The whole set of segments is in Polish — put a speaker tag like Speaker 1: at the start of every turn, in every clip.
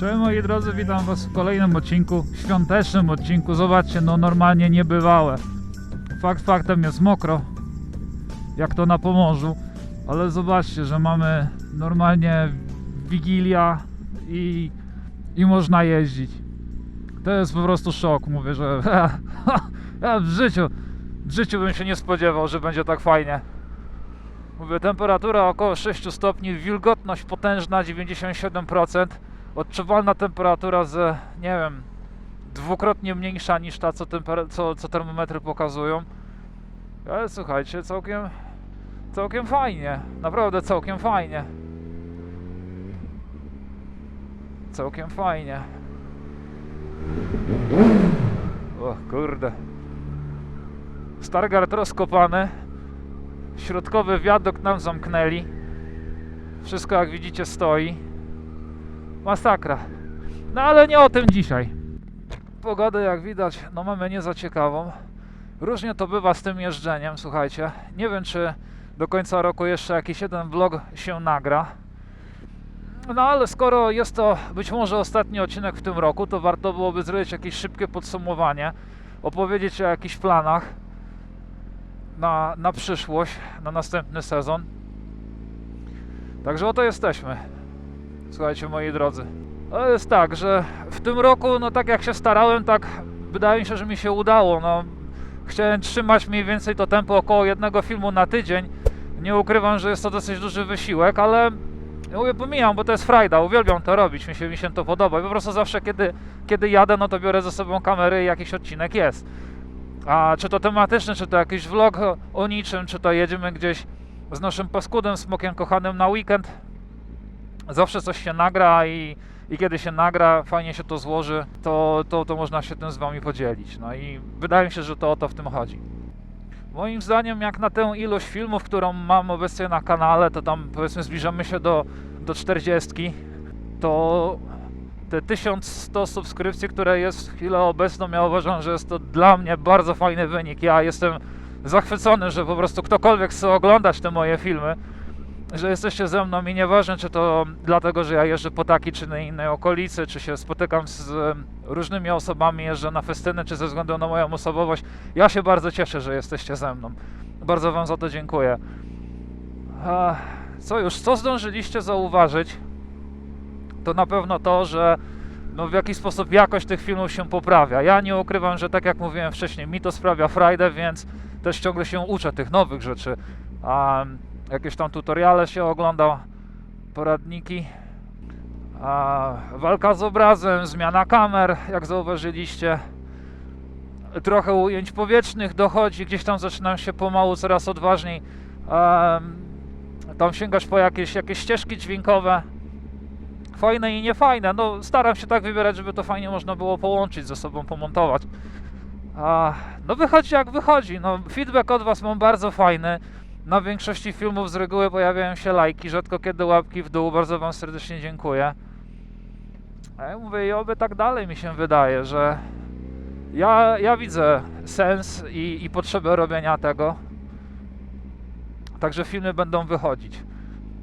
Speaker 1: Cześć moi drodzy, witam was w kolejnym odcinku, świątecznym odcinku. Zobaczcie, no normalnie niebywałe. Fakt faktem jest mokro, jak to na Pomorzu, ale zobaczcie, że mamy normalnie Wigilia i, i można jeździć. To jest po prostu szok, mówię, że w życiu, w życiu bym się nie spodziewał, że będzie tak fajnie. Mówię, temperatura około 6 stopni, wilgotność potężna 97%, odczuwalna temperatura z, nie wiem, dwukrotnie mniejsza niż ta, co, co, co termometry pokazują. Ale słuchajcie, całkiem, całkiem fajnie, naprawdę całkiem fajnie. Całkiem fajnie. O kurde. Stargard rozkopany. Środkowy wiadukt nam zamknęli. Wszystko jak widzicie stoi. Masakra. No ale nie o tym dzisiaj. Pogodę jak widać, no mamy nie za ciekawą. Różnie to bywa z tym jeżdżeniem, słuchajcie. Nie wiem czy do końca roku jeszcze jakiś jeden vlog się nagra. No ale skoro jest to być może ostatni odcinek w tym roku, to warto byłoby zrobić jakieś szybkie podsumowanie, opowiedzieć o jakichś planach na, na przyszłość, na następny sezon. Także oto jesteśmy. Słuchajcie, moi drodzy. To jest tak, że w tym roku, no tak jak się starałem, tak wydaje mi się, że mi się udało. No, chciałem trzymać mniej więcej to tempo około jednego filmu na tydzień. Nie ukrywam, że jest to dosyć duży wysiłek, ale mówię, pomijam, bo to jest frajda, uwielbiam to robić, mi się, mi się to podoba. I po prostu zawsze, kiedy, kiedy jadę, no to biorę ze sobą kamerę i jakiś odcinek jest. A czy to tematyczny, czy to jakiś vlog o niczym, czy to jedziemy gdzieś z naszym paskudem, smokiem kochanym na weekend, zawsze coś się nagra i, i kiedy się nagra, fajnie się to złoży, to, to, to można się tym z wami podzielić. No i wydaje mi się, że to o to w tym chodzi. Moim zdaniem, jak na tę ilość filmów, którą mam obecnie na kanale, to tam powiedzmy zbliżamy się do, do 40, to te 1100 subskrypcji, które jest w chwilę obecną, ja uważam, że jest to dla mnie bardzo fajny wynik. Ja jestem zachwycony, że po prostu ktokolwiek chce oglądać te moje filmy, że jesteście ze mną i nieważne, czy to dlatego, że ja jeżdżę po takiej czy na innej okolicy, czy się spotykam z em, różnymi osobami, jeżdżę na festyny, czy ze względu na moją osobowość. Ja się bardzo cieszę, że jesteście ze mną. Bardzo Wam za to dziękuję. Co już, co zdążyliście zauważyć, to na pewno to, że no w jakiś sposób jakość tych filmów się poprawia. Ja nie ukrywam, że tak jak mówiłem wcześniej, mi to sprawia frajdę, więc też ciągle się uczę tych nowych rzeczy. A jakieś tam tutoriale się ogląda, poradniki. A walka z obrazem, zmiana kamer, jak zauważyliście. Trochę ujęć powietrznych dochodzi, gdzieś tam zaczynam się pomału coraz odważniej. tam sięgać po jakieś, jakieś ścieżki dźwiękowe fajne i niefajne. No, staram się tak wybierać, żeby to fajnie można było połączyć ze sobą, pomontować. No wychodzi jak wychodzi. No, feedback od Was mam bardzo fajny. Na większości filmów z reguły pojawiają się lajki, rzadko kiedy łapki w dół. Bardzo Wam serdecznie dziękuję. A ja mówię, i oby tak dalej mi się wydaje, że ja, ja widzę sens i, i potrzebę robienia tego. Także filmy będą wychodzić.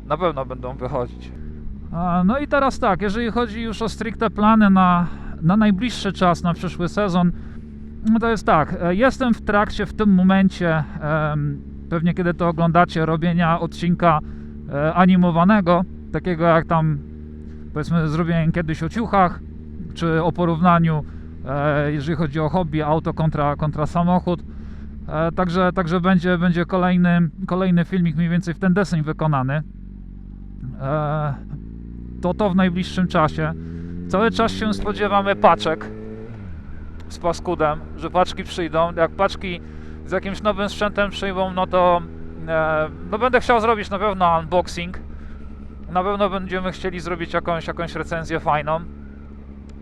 Speaker 1: Na pewno będą wychodzić. No i teraz tak, jeżeli chodzi już o stricte plany na, na najbliższy czas, na przyszły sezon, no to jest tak, e, jestem w trakcie w tym momencie, em, pewnie kiedy to oglądacie, robienia odcinka e, animowanego, takiego jak tam powiedzmy zrobiłem kiedyś o ciuchach, czy o porównaniu, e, jeżeli chodzi o hobby, auto kontra, kontra samochód. E, Także, także będzie, będzie kolejny, kolejny filmik mniej więcej w ten deseń wykonany. To to w najbliższym czasie. Cały czas się spodziewamy paczek z paskudem, że paczki przyjdą. Jak paczki z jakimś nowym sprzętem przyjdą, no to e, no będę chciał zrobić na pewno unboxing. Na pewno będziemy chcieli zrobić jakąś, jakąś recenzję fajną.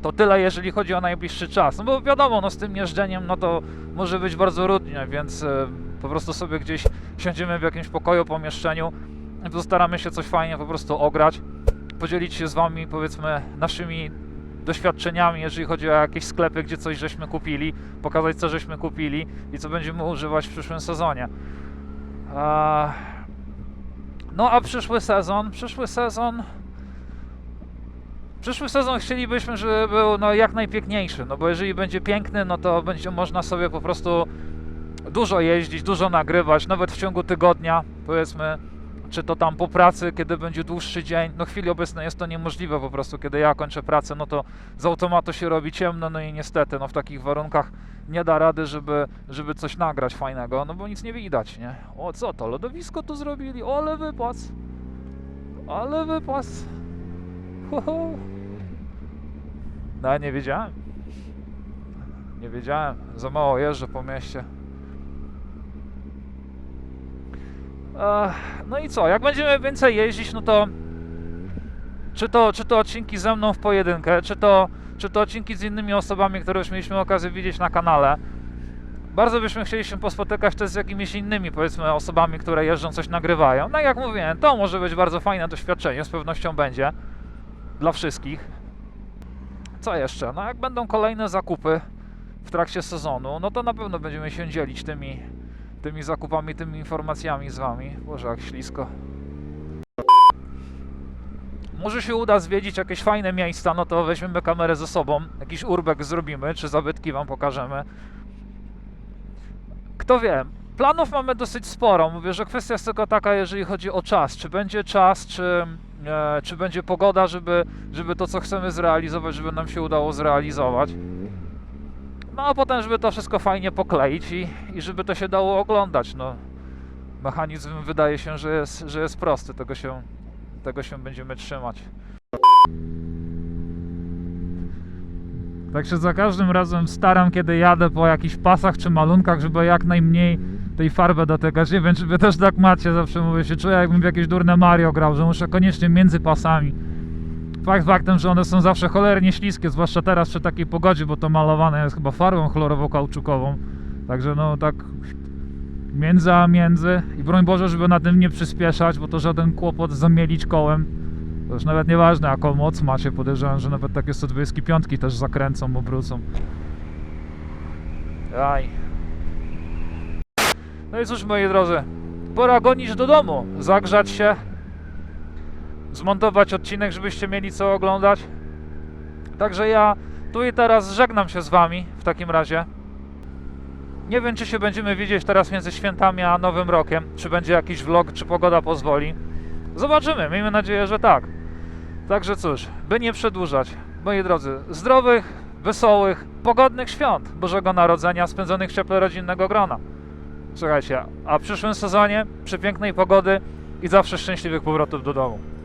Speaker 1: To tyle, jeżeli chodzi o najbliższy czas. No bo wiadomo, no z tym jeżdżeniem, no to może być bardzo trudnie, więc e, po prostu sobie gdzieś siądziemy w jakimś pokoju, pomieszczeniu i postaramy się coś fajnie po prostu ograć podzielić się z Wami, powiedzmy, naszymi doświadczeniami, jeżeli chodzi o jakieś sklepy, gdzie coś żeśmy kupili, pokazać co żeśmy kupili i co będziemy używać w przyszłym sezonie. No a przyszły sezon, przyszły sezon Przyszły sezon chcielibyśmy, żeby był no, jak najpiękniejszy, no bo jeżeli będzie piękny, no to będzie można sobie po prostu dużo jeździć, dużo nagrywać, nawet w ciągu tygodnia, powiedzmy, czy to tam po pracy, kiedy będzie dłuższy dzień. No w chwili obecnej jest to niemożliwe po prostu, kiedy ja kończę pracę, no to z automatu się robi ciemno, no i niestety, no w takich warunkach nie da rady, żeby, żeby coś nagrać fajnego, no bo nic nie widać, nie? O, co to, lodowisko tu zrobili? O, ale wypas! Ale wypas! Ho, ho. No, nie wiedziałem. Nie wiedziałem. Za mało jeżdżę po mieście. No i co? Jak będziemy więcej jeździć, no to czy to, czy to odcinki ze mną w pojedynkę, czy to, czy to odcinki z innymi osobami, które już mieliśmy okazję widzieć na kanale. Bardzo byśmy chcieli się pospotykać też z jakimiś innymi, powiedzmy, osobami, które jeżdżą, coś nagrywają. No jak mówiłem, to może być bardzo fajne doświadczenie, z pewnością będzie dla wszystkich. Co jeszcze? No jak będą kolejne zakupy w trakcie sezonu, no to na pewno będziemy się dzielić tymi, tymi zakupami, tymi informacjami z Wami. Boże, jak ślisko. Może się uda zwiedzić jakieś fajne miejsca, no to weźmiemy kamerę ze sobą, jakiś urbek zrobimy, czy zabytki Wam pokażemy. Kto wie, planów mamy dosyć sporo. Mówię, że kwestia jest tylko taka, jeżeli chodzi o czas. Czy będzie czas, czy, e, czy będzie pogoda, żeby, żeby to, co chcemy zrealizować, żeby nam się udało zrealizować. No a potem, żeby to wszystko fajnie pokleić i, i żeby to się dało oglądać. No, mechanizm wydaje się, że jest, że jest prosty. Tego się, tego się będziemy trzymać. Tak się za każdym razem staram, kiedy jadę po jakichś pasach czy malunkach, żeby jak najmniej tej farby dotykać. Nie wiem, czy wy też tak macie, zawsze mówię się, czuję jakbym w jakieś durne Mario grał, że muszę koniecznie między pasami. Fakt faktem, że one są zawsze cholernie śliskie, zwłaszcza teraz przy takiej pogodzie, bo to malowane jest chyba farbą chlorowo-kauczukową. Także no tak między a między i broń Boże, żeby na tym nie przyspieszać, bo to żaden kłopot zamielić kołem. To już nawet nieważne jaką moc macie, podejrzewam, że nawet takie 125 też zakręcą, obrócą. Aj. No i cóż moi drodzy, pora gonić do domu, zagrzać się, zmontować odcinek, żebyście mieli co oglądać. Także ja tu i teraz żegnam się z wami w takim razie. Nie wiem, czy się będziemy widzieć teraz między świętami a Nowym Rokiem, czy będzie jakiś vlog, czy pogoda pozwoli. Zobaczymy, miejmy nadzieję, że tak. Także cóż, by nie przedłużać, moi drodzy, zdrowych, wesołych, pogodnych świąt Bożego Narodzenia spędzonych w cieple rodzinnego grona. Słuchajcie, a w przyszłym sezonie przepięknej pogody i zawsze szczęśliwych powrotów do domu.